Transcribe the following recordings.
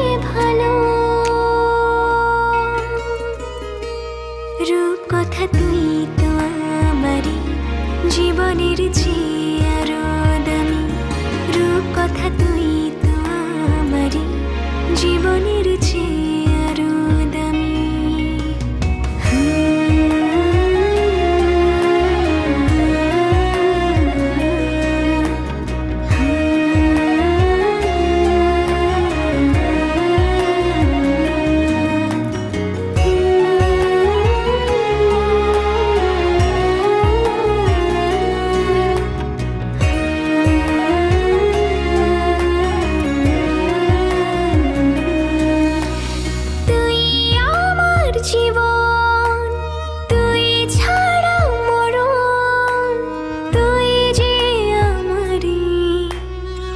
ভালো। জীবনের চেয়ে দামি। রূপ কথা তুই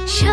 像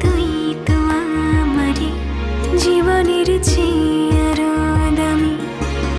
তুই তো আমারে জীবনের চেয়ে